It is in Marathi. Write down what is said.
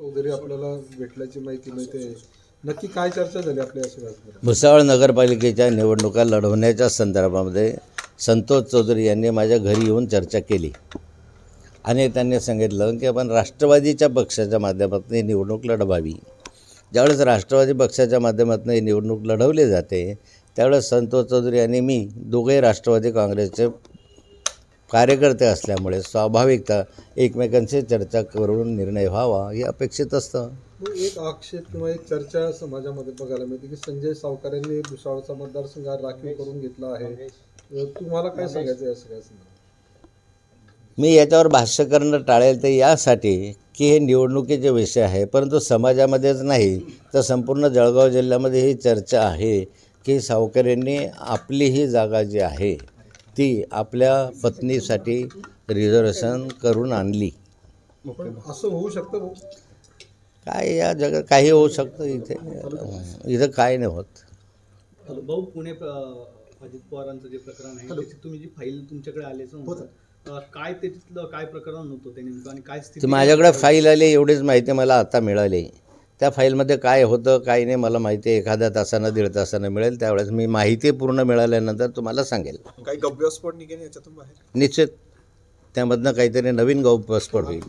चौधरी आपल्याला भेटल्याची माहिती मिळते. नक्की काय चर्चा झाली आपल्या सगळ्यात भुसावळ नगरपालिकेच्या निवडणुका लढवण्याच्या संदर्भामध्ये संतोष चौधरी यांनी माझ्या घरी येऊन चर्चा केली. आणि त्यांनी सांगितलं की आपण राष्ट्रवादीच्या पक्षाच्या माध्यमातून ही निवडणूक लढवावी. ज्यावेळेस राष्ट्रवादी पक्षाच्या माध्यमातून ही निवडणूक लढवली जाते त्यावेळेस संतोष चौधरी आणि मी दोघेही राष्ट्रवादी काँग्रेसचे कार्यकर्ते असल्यामुळे स्वाभाविकता एकमेकांशी चर्चा करून निर्णय व्हावा हे अपेक्षित असतं. एक आक्षेप किंवा एक चर्चा समाजामध्ये बघायला मिळते की संजय सावकार यांनी भुसावळचा मतदारसंघ राखीव करून घेतला आहे. तुम्हाला काय सांगायचं या सगळ्या मी याच्यावर भाष्य करणं टाळेल ते यासाठी की हे निवडणुकीचे विषय आहे परंतु समाजामध्येच नाही तर संपूर्ण जळगाव जिल्ह्यामध्ये ही चर्चा आहे की सावकारांनी आपली ही जागा जी आहे ती आपल्या पत्नीसाठी रिझर्वेशन करून आणली. पण असं होऊ शकतं? काय या जगात काही होऊ शकतं इथे? इथं काय नाही होत. भाऊ पुणे अजित पवारांचं जे प्रकरण आहे त्याची तुम्ही जी फाईल तुमच्याकडे आल्याचं अ, काय त्याच्यातलं काय प्रकरण होतं ते नेमकं आणि काय ती माझ्याकडे फाईल आली एवढीच माहिती मला आता मिळाली. त्या फाईलमध्ये काय होतं काय नाही मला माहिती एखाद्या तासानं दीड तासानं मिळेल. त्यावेळेस मी माहिती पूर्ण मिळाल्यानंतर तुम्हाला सांगेल. काही गव्यस्फोट निघेल याच्यातून बाहेर? निश्चित. त्यामधनं काहीतरी नवीन गौप्यस्फोट होईल.